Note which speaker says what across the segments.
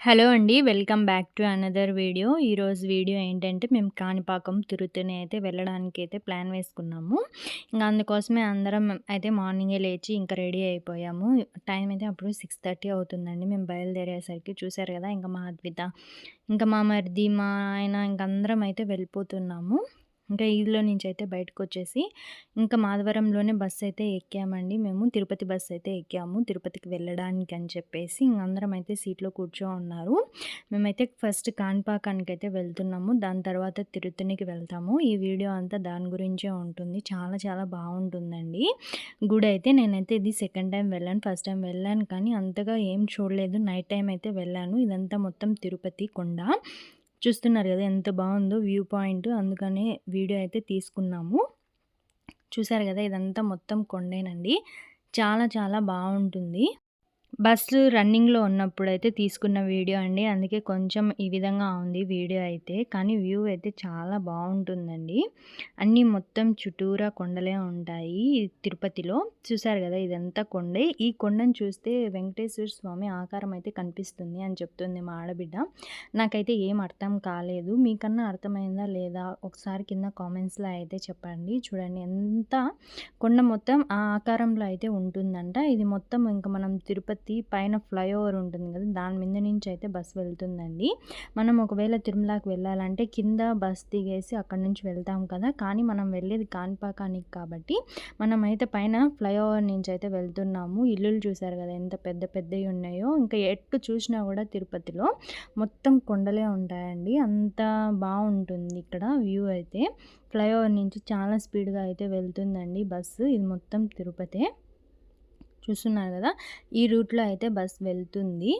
Speaker 1: Hello అండి. Welcome back to another video. ఈరోజు video ఏంటంటే మేము కాణిపాకం, తిరుతూనే అయితే వెళ్ళడానికైతే ప్లాన్ వేసుకున్నాము. ఇంకా అందుకోసమే అందరం అయితే మార్నింగే లేచి ఇంకా రెడీ అయిపోయాము. టైం అయితే అప్పుడు 6:30 అవుతుందండి. మేము బయలుదేరేసరికి చూసారు కదా! ఇంకా మా అద్విత, ఇంకా మా మరిది, మా ఆయన ఇంక అందరం అయితే వెళ్ళిపోతున్నాము. ఇంకా ఈదిలో నుంచి అయితే బయటకొచ్చేసి ఇంకా మాధవరంలోనే బస్సు అయితే ఎక్కామండి మేము. తిరుపతి బస్సు అయితే ఎక్కాము. తిరుపతికి వెళ్ళడానికి అని చెప్పేసి ఇంక అందరం అయితే సీట్‌లో కూర్చో ఉన్నారు. మేమైతే ఫస్ట్ కాన్పాకానికి అయితే వెళ్తున్నాము. దాని తర్వాత తిరుతునికి వెళ్తాము. ఈ వీడియో అంతా దాని గురించే ఉంటుంది. చాలా చాలా బాగుంటుందండి గుడి అయితే నేనైతే ఇది సెకండ్ టైం వెళ్ళాను. ఫస్ట్ టైం వెళ్ళాను కానీ అంతగా ఏం చూడలేదు. నైట్ టైం అయితే వెళ్ళాను. ఇదంతా మొత్తం తిరుపతి కొండ. చూస్తున్నారు కదా! ఎంత బాగుందో వ్యూ పాయింట్. అందుకనే వీడియో అయితే తీసుకున్నాము. చూసారు కదా! ఇదంతా మొత్తం కొండేనండి. చాలా చాలా బాగుంటుంది బస్సు రన్నింగ్‌లో ఉన్నప్పుడైతే తీసుకున్న వీడియో అండి. అందుకే కొంచెం ఈ విధంగా ఉంది వీడియో అయితే. కానీ వ్యూ అయితే చాలా బాగుంటుందండి అన్నీ మొత్తం చుట్టూరా కొండలే ఉంటాయి తిరుపతిలో. చూసారు కదా! ఇదంతా కొండే. ఈ కొండను చూస్తే వెంకటేశ్వర స్వామి ఆకారం అయితే కనిపిస్తుంది అని చెప్తుంది మా ఆడబిడ్డ. నాకైతే ఏం అర్థం కాలేదు. మీకన్నా అర్థమైందా లేదా? ఒకసారి కింద కామెంట్స్‌లో అయితే చెప్పండి. చూడండి ఎంత కొండ మొత్తం ఆ ఆకారంలో అయితే ఉంటుందంట. ఇది మొత్తం ఇంక మనం తిరుపతి పైన ఫ్లైఓవర్ ఉంటుంది కదా! దాని మీద నుంచి అయితే బస్సు వెళ్తుందండి. మనం ఒకవేళ తిరుమలకి వెళ్ళాలంటే కింద బస్ దిగేసి అక్కడి నుంచి వెళ్తాం కదా! కానీ మనం వెళ్ళేది కాణిపాకానికి కాబట్టి మనమైతే పైన ఫ్లైఓవర్ నుంచి అయితే వెళ్తున్నాము. ఇల్లులు చూసారు కదా! ఎంత పెద్ద పెద్దవి ఉన్నాయో. ఇంకా ఎటు చూసినా కూడా తిరుపతిలో మొత్తం కొండలే ఉంటాయండి. అంత బాగుంటుంది ఇక్కడ వ్యూ అయితే. ఫ్లైఓవర్ నుంచి చాలా స్పీడ్‌గా అయితే వెళ్తుందండి బస్సు. ఇది మొత్తం తిరుపతే. చూస్తున్నారు కదా! ఈ రూట్‌లో అయితే బస్ వెళ్తుంది.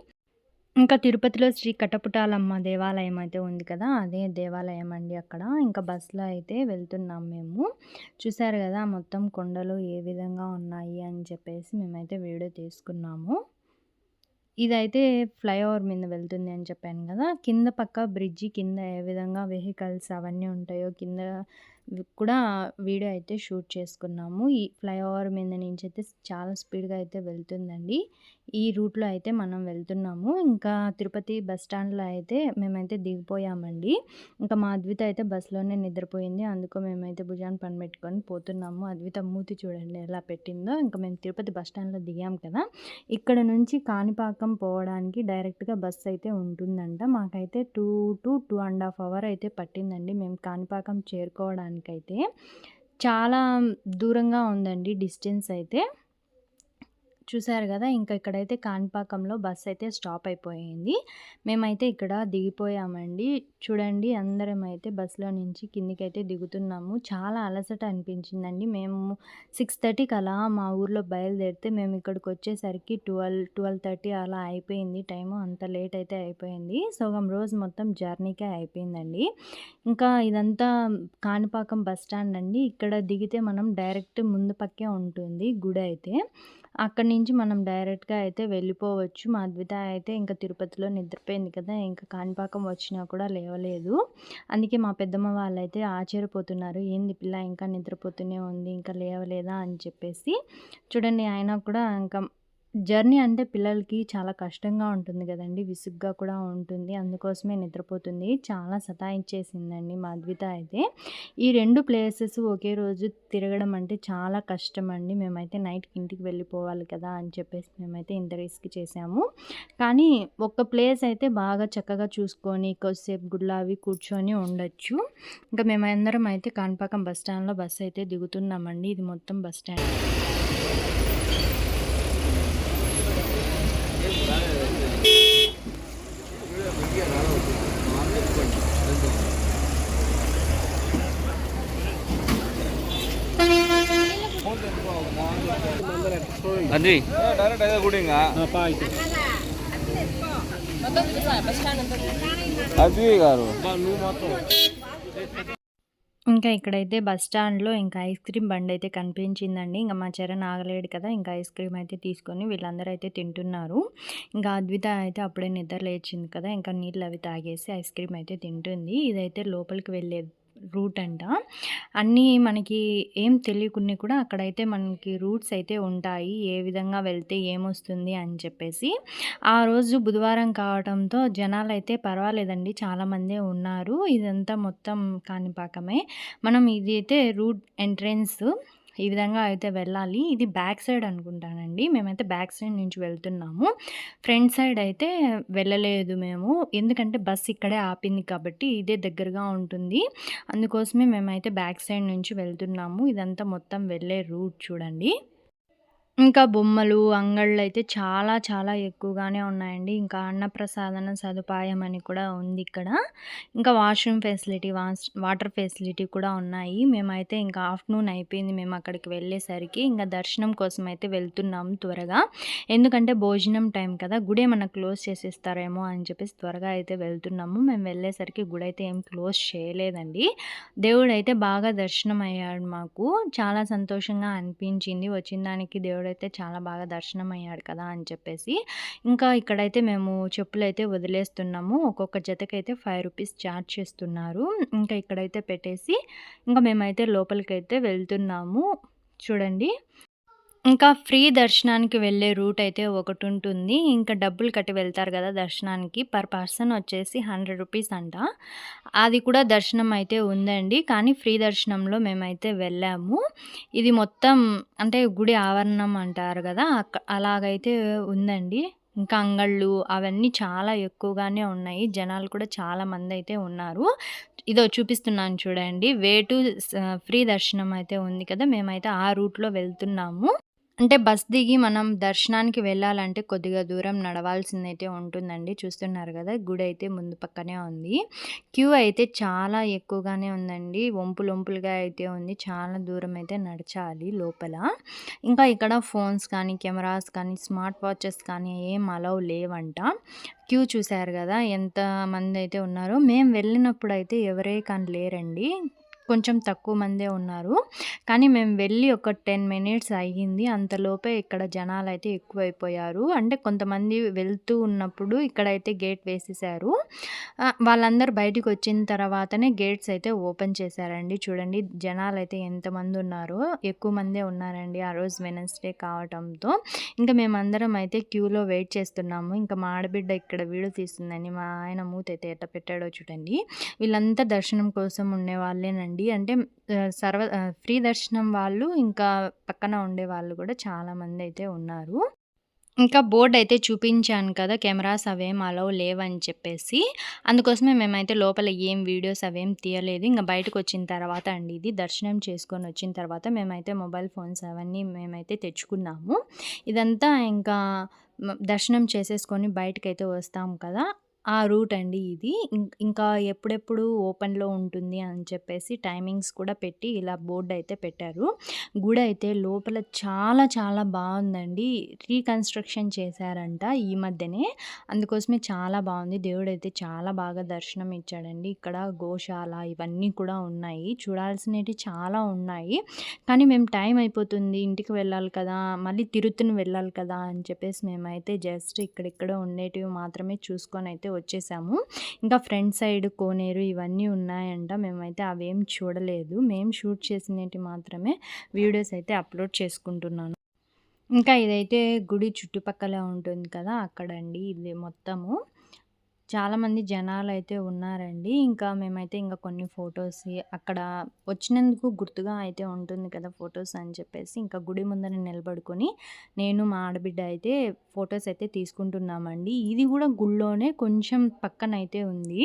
Speaker 1: ఇంకా తిరుపతిలో శ్రీ కటపుటాలమ్మ దేవాలయం అయితే ఉంది కదా! అదే దేవాలయం అండి అక్కడ. ఇంకా బస్సులో అయితే వెళ్తున్నాం మేము. చూసారు కదా! మొత్తం కొండలు ఏ విధంగా ఉన్నాయి అని చెప్పేసి మేమైతే వీడియో తీసుకున్నాము. ఇదైతే ఫ్లైఓవర్ మీద వెళ్తుంది అని చెప్పాను కదా! కింద పక్క బ్రిడ్జి కింద ఏ విధంగా వెహికల్స్ అవన్నీ ఉంటాయో కింద కూడా వీడియో అయితే షూట్ చేసుకున్నాము. ఈ ఫ్లైఓవర్ మీద నుంచి అయితే చాలా స్పీడ్‌గా అయితే వెళ్తుందండి. ఈ రూట్‌లో అయితే మనం వెళ్తున్నాము. ఇంకా తిరుపతి బస్ స్టాండ్‌లో అయితే మేమైతే దిగిపోయామండి. ఇంకా మా అద్విత అయితే బస్సులోనే నిద్రపోయింది. అందుకు మేమైతే భుజాన్ని పని పెట్టుకొని పోతున్నాము. అద్విత మూతి చూడండి ఎలా పెట్టిందో. ఇంకా మేము తిరుపతి బస్ స్టాండ్‌లో దిగాం కదా! ఇక్కడ నుంచి కాణిపాకం పోవడానికి డైరెక్ట్‌గా బస్ అయితే ఉంటుందంట. మాకైతే టూ టు 2 ½ అవర్ అయితే పట్టిందండి మేము కాణిపాకం చేరుకోవడానికి చేరుకోవడానికైతే. చాలా దూరంగా ఉందండి డిస్టెన్స్ అయితే. చూసారు కదా! ఇంకా ఇక్కడైతే కాణిపాకంలో బస్ అయితే స్టాప్ అయిపోయింది. మేమైతే ఇక్కడ దిగిపోయామండి. చూడండి అందరం అయితే బస్సులో నుంచి కిందికైతే దిగుతున్నాము. చాలా అలసట అనిపించిందండి. మేము 6:30కి అలా మా ఊర్లో బయలుదేరితే మేము ఇక్కడికి వచ్చేసరికి 12, 12:30 అలా అయిపోయింది టైము. అంత లేట్ అయితే అయిపోయింది. సగం రోజు మొత్తం జర్నీకే అయిపోయిందండి. ఇంకా ఇదంతా కాణిపాకం బస్ స్టాండ్ అండి. ఇక్కడ దిగితే మనం డైరెక్ట్ ముందు పక్కే ఉంటుంది గుడి అయితే. అక్కడి నుంచి మనం డైరెక్ట్‌గా అయితే వెళ్ళిపోవచ్చు. మా అద్విత అయితే ఇంకా తిరుపతిలో నిద్రపోయింది కదా! ఇంకా కాణిపాకం వచ్చినా కూడా లేవలేదు. అందుకే మా పెద్దమ్మ వాళ్ళైతే ఆశ్చర్యపోతున్నారు. ఏంది పిల్ల ఇంకా నిద్రపోతూనే ఉంది. ఇంకా లేవలేదా అని చెప్పేసి. చూడండి ఆయన కూడా ఇంకా జర్నీ అంటే పిల్లలకి చాలా కష్టంగా ఉంటుంది కదండి విసుగ్గా కూడా ఉంటుంది. అందుకోసమే నిద్రపోతుంది. చాలా సతాయించేసిందండి మా అద్విత అయితే. ఈ రెండు ప్లేసెస్ ఒకే రోజు తిరగడం అంటే చాలా కష్టం అండి మేమైతే నైట్‌కి ఇంటికి వెళ్ళిపోవాలి కదా! అని చెప్పేసి మేమైతే ఇంత రిస్క్ చేసాము. కానీ ఒక్క ప్లేస్ అయితే బాగా చక్కగా చూసుకొని కొద్దిసేపు గుడిలో అవి కూర్చొని ఉండొచ్చు. ఇంకా మేమందరం అయితే కాణిపాకం బస్ స్టాండ్‌లో బస్సు అయితే దిగుతున్నామండి. ఇది మొత్తం బస్ స్టాండ్.
Speaker 2: నంది
Speaker 3: డైరెక్ట్ అయితే గుడి ఇంకా అది గారు.
Speaker 1: ఇంకా ఇక్కడైతే బస్ స్టాండ్లో ఇంకా ఐస్ క్రీమ్ బండి అయితే కనిపించిందండి. ఇంకా మా చరణ్ ఆగలేడు కదా ఇంకా ఐస్ క్రీమ్ అయితే తీసుకొని వీళ్ళందరూ అయితే తింటున్నారు. ఇంకా అద్విత అయితే అప్పుడే నిద్ర లేచింది కదా ఇంకా నీళ్ళు అవి తాగేసి ఐస్ క్రీమ్ అయితే తింటుంది. ఇదైతే లోపలికి వెళ్ళేది రూట్ అంట. అన్నీ మనకి ఏం తెలియకున్నా కూడా అక్కడైతే మనకి రూట్స్ అయితే ఉంటాయి. ఏ విధంగా వెళ్తే ఏమొస్తుంది అని చెప్పేసి. ఆ రోజు బుధవారం కావడంతో జనాలు అయితే పర్వాలేదండి చాలామందే ఉన్నారు. ఇదంతా మొత్తం కాణిపాకమే. మనం ఇదైతే రూట్ ఎంట్రెన్స్ ఈ విధంగా అయితే వెళ్ళాలి. ఇది బ్యాక్ సైడ్ అనుకుంటానండి. మేమైతే బ్యాక్ సైడ్ నుంచి వెళ్తున్నాము. ఫ్రంట్ సైడ్ అయితే వెళ్ళలేదు మేము. ఎందుకంటే బస్ ఇక్కడే ఆపింది కాబట్టి ఇదే దగ్గరగా ఉంటుంది. అందుకోసమే మేమైతే బ్యాక్ సైడ్ నుంచి వెళ్తున్నాము. ఇదంతా మొత్తం వెళ్ళే రూట్ చూడండి. ఇంకా బొమ్మలు, అంగళ్ళైతే చాలా చాలా ఎక్కువగానే ఉన్నాయండి. ఇంకా అన్నప్రసాదన సదుపాయం అని కూడా ఉందిక్కడ. ఇంకా washroom facility, was water facility కూడా ఉన్నాయి. మేమైతే ఇంకా ఆఫ్టర్‌నూన్ అయిపోయింది మేము అక్కడికి వెళ్ళేసరికి. ఇంక దర్శనం కోసం అయితే వెళ్తున్నాము త్వరగా. ఎందుకంటే భోజనం టైం కదా! గుడేమన్నా క్లోజ్ చేసేస్తారేమో అని చెప్పేసి త్వరగా అయితే వెళ్తున్నాము. మేము వెళ్ళేసరికి గుడైతే ఏం క్లోజ్ చేయలేదండి. దేవుడైతే బాగా దర్శనం అయ్యాడు మాకు. చాలా సంతోషంగా అనిపించింది. వచ్చిన దానికి దేవుడు దేవుడైతే చాలా బాగా దర్శనం అయ్యాడు కదా! అని చెప్పేసి. ఇంకా ఇక్కడైతే మేము చెప్పులైతే వదిలేస్తున్నాము. ఒక్కొక్క జతకైతే ఫైవ్ రూపీస్ చార్జ్ చేస్తున్నారు. ఇంకా ఇక్కడైతే పెట్టేసి ఇంకా మేమైతే లోపలికైతే వెళ్తున్నాము. చూడండి. ఇంకా ఫ్రీ దర్శనానికి వెళ్ళే రూట్ అయితే ఒకటి ఉంటుంది ఇంకా డబ్బులు కట్టి వెళ్తారు కదా దర్శనానికి. పర్ పర్సన్ వచ్చేసి హండ్రెడ్ రూపీస్ అంట. అది కూడా దర్శనం అయితే ఉందండి. కానీ ఫ్రీ దర్శనంలో మేమైతే వెళ్ళాము. ఇది మొత్తం అంటే గుడి ఆవరణం అంటారు కదా అక్ అలాగైతే ఉందండి. ఇంకా అంగళ్ళు అవన్నీ చాలా ఎక్కువగానే ఉన్నాయి. జనాలు కూడా చాలా అయితే ఉన్నారు. ఇదో చూపిస్తున్నాను చూడండి. వే టు ఫ్రీ దర్శనం అయితే ఉంది కదా! మేమైతే ఆ రూట్‌లో వెళ్తున్నాము. అంటే బస్ దిగి మనం దర్శనానికి వెళ్ళాలంటే కొద్దిగా దూరం నడవాల్సిందైతే ఉంటుందండి. చూస్తున్నారు కదా గుడి అయితే ముందు పక్కనే ఉంది. క్యూ అయితే చాలా ఎక్కువగానే ఉందండి. వంపులొంపులుగా అయితే ఉంది. చాలా దూరం అయితే నడచాలి లోపల. ఇంకా ఇక్కడ ఫోన్స్ కానీ, కెమెరాస్ కానీ, స్మార్ట్ వాచెస్ కానీ ఏం అలౌ లేవంట. క్యూ చూశారు కదా ఎంత మంది అయితే ఉన్నారో. మేము వెళ్ళినప్పుడు అయితే ఎవరే కానీ లేరండి. కొంచెం తక్కువ మందే ఉన్నారు. కానీ మేము వెళ్ళి ఒక 10 మినిట్స్ అయ్యింది. అంతలోపే ఇక్కడ జనాలు అయితే ఎక్కువైపోయారు. అంటే కొంతమంది వెళ్తూ ఉన్నప్పుడు ఇక్కడైతే గేట్ వేసేసారు. వాళ్ళందరూ బయటకు బయటికొచ్చిన తర్వాతనే గేట్స్ అయితే ఓపెన్ చేశారండి. చూడండి జనాలైతే ఎంతమంది ఉన్నారో. ఎక్కువ మందే ఉన్నారండి. ఆ రోజు వెనస్డే కావటంతో. ఇంకా మేమందరం అయితే క్యూలో వెయిట్ చేస్తున్నాము. ఇంకా మా ఆడబిడ్డ ఇక్కడ వీడియో తీస్తుందని మా ఆయన మూతైతే ఎట్ట పెట్టాడో చూడండి. వీళ్ళంతా దర్శనం కోసం ఉండేవాళ్ళేనండి. అంటే సర్వ ఫ్రీ దర్శనం వాళ్ళు ఇంకా పక్కన ఉండే వాళ్ళు కూడా చాలా అయితే ఉన్నారు. ఇంకా బోర్డ్ అయితే చూపించాను కదా! కెమెరాస్ అవేం అలౌ లేవని చెప్పేసి. అందుకోసమే మేమైతే లోపల ఏం వీడియోస్ అవేం తీయలేదు. ఇంక బయటకొచ్చిన తర్వాత అండి ఇది. దర్శనం చేసుకొని వచ్చిన తర్వాత మేమైతే మొబైల్ ఫోన్స్ అవన్నీ మేమైతే తెచ్చుకున్నాము. ఇదంతా ఇంకా దర్శనం చేసేసుకొని బయటకైతే వస్తాం కదా! ఆ రూట్ అండి ఇది. ఇం ఇంకా ఎప్పుడెప్పుడు ఓపెన్‌లో ఉంటుంది అని చెప్పేసి టైమింగ్స్ కూడా పెట్టి ఇలా బోర్డ్ అయితే పెట్టారు. గుడైతే లోపల చాలా చాలా బావుందండి. రీకన్‌స్ట్రక్షన్ చేశారంట ఈ మధ్యనే. అందుకోసమే చాలా బావుంది. దేవుడైతే చాలా బాగా దర్శనం ఇచ్చాడండి. ఇక్కడ గోశాల ఇవన్నీ కూడా ఉన్నాయి. చూడాల్సినవి చాలా ఉన్నాయి. కానీ మేము టైం అయిపోతుంది. ఇంటికి వెళ్ళాలి కదా! మళ్ళీ తిరుత్తని వెళ్ళాలి కదా! అని చెప్పేసి మేమైతే జస్ట్ ఇక్కడిక్కడ ఉండేటివి మాత్రమే చూసుకొనైతే వచ్చేసాము. ఇంకా ఫ్రంట్ సైడ్ కోనేరు ఇవన్నీ ఉన్నాయంట. మేమైతే అవేం చూడలేదు. మేము షూట్ చేసినేటివి మాత్రమే వీడియోస్ అయితే అప్‌లోడ్ చేసుకుంటున్నాను. ఇంకా ఇదైతే గుడి చుట్టుపక్కల ఉంటుంది కదా! అక్కడండి ఇది మొత్తము. చాలామంది జనాలు అయితే ఉన్నారండి. ఇంకా మేమైతే ఇంకా కొన్ని ఫొటోస్ అక్కడ వచ్చినందుకు గుర్తుగా అయితే ఉంటుంది కదా! ఫొటోస్ అని చెప్పేసి ఇంకా గుడి ముందర నిలబడుకొని నేను, మా ఆడబిడ్డ అయితే ఫొటోస్ అయితే తీసుకుంటున్నామండి. ఇది కూడా గుడిలోనే కొంచెం పక్కన అయితే ఉంది.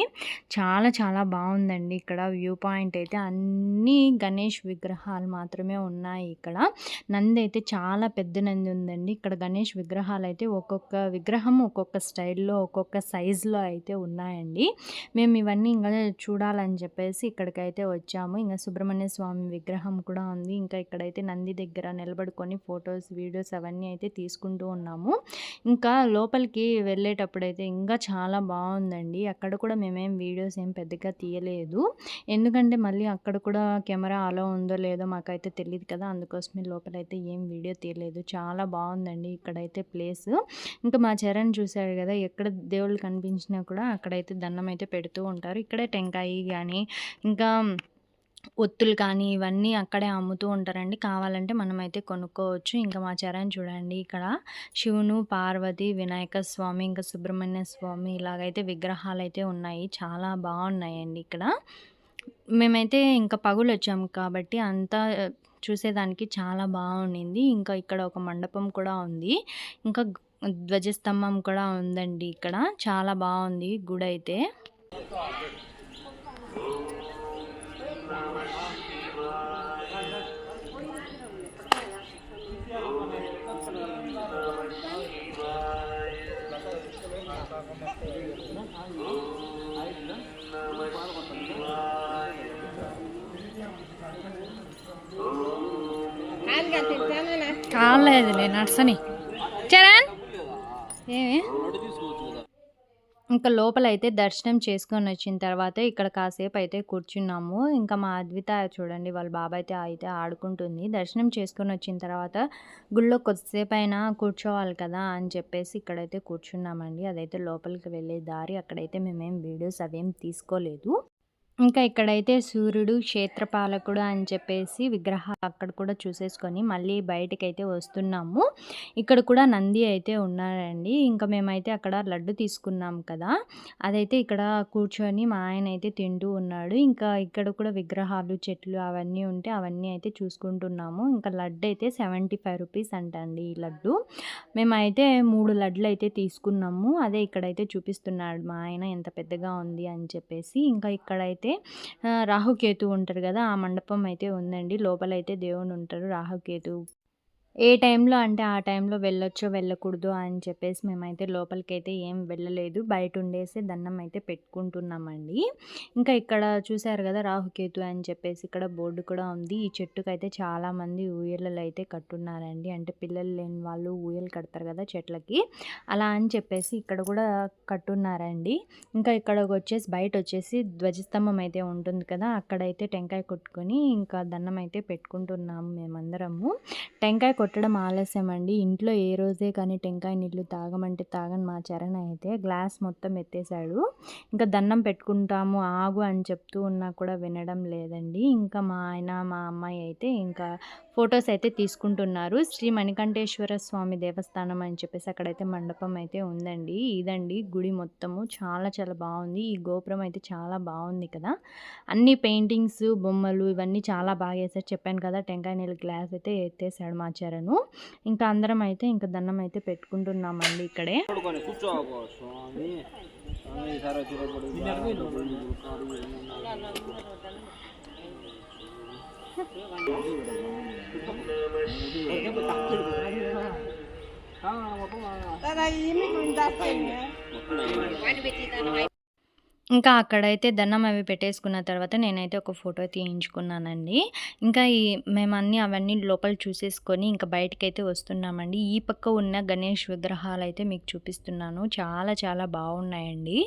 Speaker 1: చాలా చాలా బాగుందండి ఇక్కడ వ్యూ పాయింట్ అయితే. అన్ని గణేష్ విగ్రహాలు మాత్రమే ఉన్నాయి ఇక్కడ. నంది అయితే చాలా పెద్ద నంది ఉందండి. ఇక్కడ గణేష్ విగ్రహాలు అయితే ఒక్కొక్క విగ్రహం ఒక్కొక్క స్టైల్‌లో, ఒక్కొక్క సైజులో అయితే ఉన్నాయండి. మేము ఇవన్నీ ఇంకా చూడాలని చెప్పేసి ఇక్కడికైతే వచ్చాము. ఇంకా సుబ్రహ్మణ్య స్వామి విగ్రహం కూడా ఉంది. ఇంకా ఇక్కడైతే నంది దగ్గర నిలబడుకొని ఫోటోస్, వీడియోస్ అవన్నీ అయితే తీసుకుంటూ ఉన్నాము. ఇంకా లోపలికి వెళ్ళేటప్పుడు అయితే ఇంకా చాలా బాగుందండి అక్కడ కూడా మేమేం వీడియోస్ ఏం పెద్దగా తీయలేదు. ఎందుకంటే మళ్ళీ అక్కడ కూడా కెమెరా అలో ఉందో లేదో మాకైతే తెలియదు కదా! అందుకోసమే లోపలైతే ఏం వీడియో తీయలేదు. చాలా బాగుందండి ఇక్కడైతే ప్లేస్ ఇంకా మా చరణ్ చూశాడు కదా ఎక్కడ దేవుళ్ళు కనిపించినా కూడా అక్కడైతే దండం అయితే పెడుతూ ఉంటారు. ఇక్కడే టెంకాయి కానీ ఇంకా ఒత్తులు కానీ ఇవన్నీ అక్కడే అమ్ముతూ ఉంటారండి. కావాలంటే మనమైతే కొనుక్కోవచ్చు. ఇంకా మా చరణ్ చూడండి ఇక్కడ శివును, పార్వతి, వినాయక స్వామి, ఇంకా సుబ్రహ్మణ్య స్వామి ఇలాగైతే విగ్రహాలు అయితే ఉన్నాయి. చాలా బాగున్నాయండి ఇక్కడ. మేమైతే ఇంకా పగులు వచ్చాము కాబట్టి అంతా చూసేదానికి చాలా బాగుండింది. ఇంకా ఇక్కడ ఒక మండపం కూడా ఉంది. ఇంకా ధ్వజస్తంభం కూడా ఉందండి ఇక్కడ. చాలా బాగుంది గుడి అయితే కాలేదులే నర్సని. చరణ్ ఏమి? ఇంకా లోపలైతే దర్శనం చేసుకొని వచ్చిన తర్వాత ఇక్కడ కాసేపు అయితే కూర్చున్నాము. ఇంకా మా అద్విత చూడండి వాళ్ళ బాబాయ్ అయితే ఆడుకుంటుంది. దర్శనం చేసుకొని వచ్చిన తర్వాత గుళ్ళో కొద్దిసేపు అయినా కూర్చోవాలి కదా! అని చెప్పేసి ఇక్కడైతే కూర్చున్నామండి. అదైతే లోపలికి వెళ్ళే దారి. అక్కడైతే మేమేం వీడియోస్ అవేం తీసుకోలేదు. ఇంకా ఇక్కడైతే సూర్యుడు, క్షేత్రపాలకుడు అని చెప్పేసి విగ్రహాలు అక్కడ కూడా చూసేసుకొని మళ్ళీ బయటికైతే వస్తున్నాము. ఇక్కడ కూడా నంది అయితే ఉన్నారండి. ఇంకా మేమైతే అక్కడ లడ్డు తీసుకున్నాం కదా! అదైతే ఇక్కడ కూర్చొని మా ఆయన అయితే తింటూ ఉన్నాడు. ఇంకా ఇక్కడ కూడా విగ్రహాలు, చెట్లు అవన్నీ ఉంటే అవన్నీ అయితే చూసుకుంటున్నాము. ఇంకా లడ్డు అయితే సెవెంటీ ఫైవ్ రూపీస్ అంటండి ఈ లడ్డు. మేమైతే 3 లడ్డులైతే తీసుకున్నాము. అదే ఇక్కడైతే చూపిస్తున్నాడు మా ఆయన ఎంత పెద్దగా ఉంది అని చెప్పేసి. ఇంకా ఇక్కడైతే అయితే రాహుకేతు ఉంటారు కదా! ఆ మండపం అయితే ఉందండి. లోపలైతే దేవుడుంటారు రాహుకేతు. ఏ టైంలో అంటే ఆ టైంలో వెళ్ళొచ్చో, వెళ్ళకూడదు అని చెప్పేసి మేమైతే లోపలికైతే ఏం వెళ్ళలేదు. బయటుండేసి దండం అయితే పెట్టుకుంటున్నామండి. ఇంకా ఇక్కడ చూసారు కదా! రాహుకేతు అని చెప్పేసి ఇక్కడ బోర్డు కూడా ఉంది. ఈ చెట్టుకైతే చాలామంది అయితే కట్టున్నారండి. అంటే పిల్లలు లేని వాళ్ళు ఊయలు కడతారు కదా చెట్లకి. అలా అని చెప్పేసి ఇక్కడ కూడా కట్టున్నారండి. ఇంకా ఇక్కడకొచ్చేసి బయటొచ్చేసి ధ్వజస్తంభం అయితే ఉంటుంది కదా! అక్కడైతే టెంకాయ కొట్టుకొని ఇంకా దండం అయితే పెట్టుకుంటున్నాము మేమందరము. టెంకాయ కొట్టడం ఆలస్యం అండి. ఇంట్లో ఏ రోజే కానీ టెంకాయ నీళ్ళు తాగమంటే తాగని మా చరణ్ అయితే గ్లాస్ మొత్తం ఎత్తేసాడు. ఇంకా దండం పెట్టుకుంటాము ఆగు అని చెప్తూ ఉన్నా కూడా వినడం లేదండి. ఇంకా మా ఆయన, మా అమ్మాయి అయితే ఇంకా ఫొటోస్ అయితే తీసుకుంటున్నారు. శ్రీ మణికంఠేశ్వర స్వామి దేవస్థానం అని చెప్పేసి అక్కడైతే మండపం అయితే ఉందండి. ఇదండి గుడి మొత్తము. చాలా చాలా బాగుంది. ఈ గోపురం అయితే చాలా బాగుంది కదా! అన్ని పెయింటింగ్స్, బొమ్మలు ఇవన్నీ చాలా బాగా వేసారు చెప్పాను కదా! టెంకాయ నీళ్ళ గ్లాస్ అయితే ఎత్తేసాడు మా చరణ్. ఇంకా అందరం అయితే ఇంకా దండం అయితే పెట్టుకుంటున్నామండి ఇక్కడే.
Speaker 3: పడుకొని
Speaker 1: ఇంకా అక్కడైతే దండం అవి పెట్టేసుకున్న తర్వాత నేనైతే ఒక ఫోటో తీయించుకున్నానండి. ఇంకా ఈ మేమన్నీ అవన్నీ లోపల చూసేసుకొని ఇంకా బయటకైతే వస్తున్నామండి. ఈ పక్క ఉన్న గణేష్ విగ్రహాలు అయితే మీకు చూపిస్తున్నాను. చాలా చాలా బాగున్నాయండి.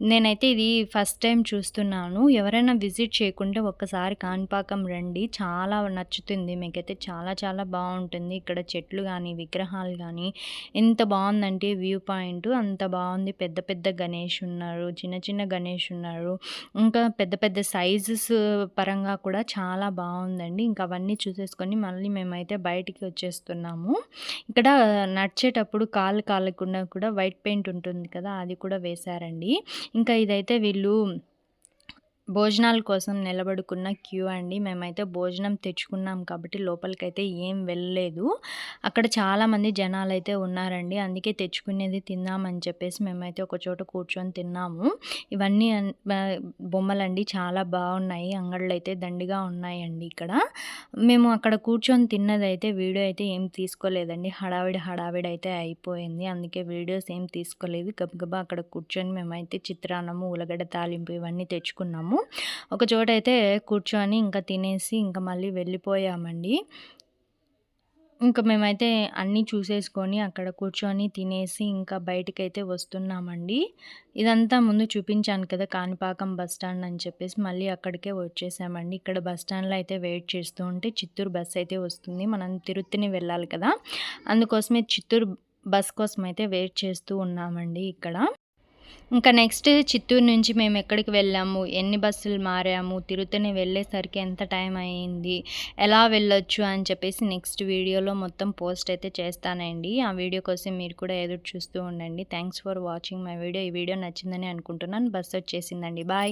Speaker 1: నేనైతే ఇది ఫస్ట్ టైం చూస్తున్నాను. ఎవరైనా విజిట్ చేయకుంటే ఒక్కసారి కాణిపాకం రండి. చాలా నచ్చుతుంది మీకైతే చాలా చాలా బాగుంటుంది. ఇక్కడ చెట్లు కానీ విగ్రహాలు కానీ ఎంత బాగుందంటే వ్యూ పాయింట్ అంత బాగుంది. పెద్ద పెద్ద గణేష్ ఉన్నారు. చిన్న చిన్న గణేష్ ఉన్నారు. ఇంకా పెద్ద పెద్ద సైజెస్ పరంగా కూడా చాలా బాగుందండి. ఇంకా అవన్నీ చూసేసుకొని మళ్ళీ మేమైతే బయటికి వచ్చేస్తున్నాము. ఇక్కడ నడిచేటప్పుడు కాలు కాలకుండా కూడా వైట్ పెయింట్ ఉంటుంది కదా! అది కూడా వేశారండి. ఇంకా ఇదైతే వీళ్ళు భోజనాల కోసం నిలబడుకున్న క్యూ అండి. మేమైతే భోజనం తెచ్చుకున్నాం కాబట్టి లోపలికైతే ఏం వెళ్ళలేదు. అక్కడ చాలామంది జనాలు అయితే ఉన్నారండి. అందుకే తెచ్చుకునేది తిందామని చెప్పేసి మేమైతే ఒక చోట కూర్చొని తిన్నాము. ఇవన్నీ బొమ్మలండి చాలా బాగున్నాయి. అంగడ్లయితే దండిగా ఉన్నాయండి ఇక్కడ. మేము అక్కడ కూర్చొని తిన్నదైతే వీడియో అయితే ఏం తీసుకోలేదండి. హడావిడి హడావిడి అయితే అయిపోయింది. అందుకే వీడియోస్ ఏం తీసుకోలేదు. గబగబా అక్కడ కూర్చొని మేమైతే చిత్రాన్నము, ఉల్లగడ్డ తాలింపు ఇవన్నీ తెచ్చుకున్నాము. ఒక చోట అయితే కూర్చొని ఇంకా తినేసి ఇంకా మళ్ళీ వెళ్ళిపోయామండి. ఇంకా మేమైతే అన్నీ చూసేసుకొని అక్కడ కూర్చొని తినేసి ఇంకా బయటకైతే వస్తున్నామండి. ఇదంతా ముందు చూపించాను కదా! కాణిపాకం బస్ స్టాండ్ అని చెప్పేసి మళ్ళీ అక్కడికే వచ్చేసామండి. ఇక్కడ బస్ స్టాండ్‌లో అయితే వెయిట్ చేస్తూ ఉంటే చిత్తూరు బస్ అయితే వస్తుంది. మనం తిరుత్తిని వెళ్ళాలి కదా! అందుకోసమే చిత్తూరు బస్ కోసం అయితే వెయిట్ చేస్తూ ఉన్నామండి ఇక్కడ. ఇంకా నెక్స్ట్ చిత్తూరు నుంచి మేము ఎక్కడికి వెళ్ళాము? ఎన్ని బస్సులు మారాము? తిరుత్తని వెళ్ళేసరికి ఎంత టైం అయ్యింది? ఎలా వెళ్ళొచ్చు? అని చెప్పేసి నెక్స్ట్ వీడియోలో మొత్తం పోస్ట్ అయితే చేస్తానండి. ఆ వీడియో కోసం మీరు కూడా ఎదురు చూస్తూ ఉండండి. Thanks for watching my video ఈ వీడియో నచ్చిందని అనుకుంటున్నాను. బస్సు వచ్చేసిందండి. బాయ్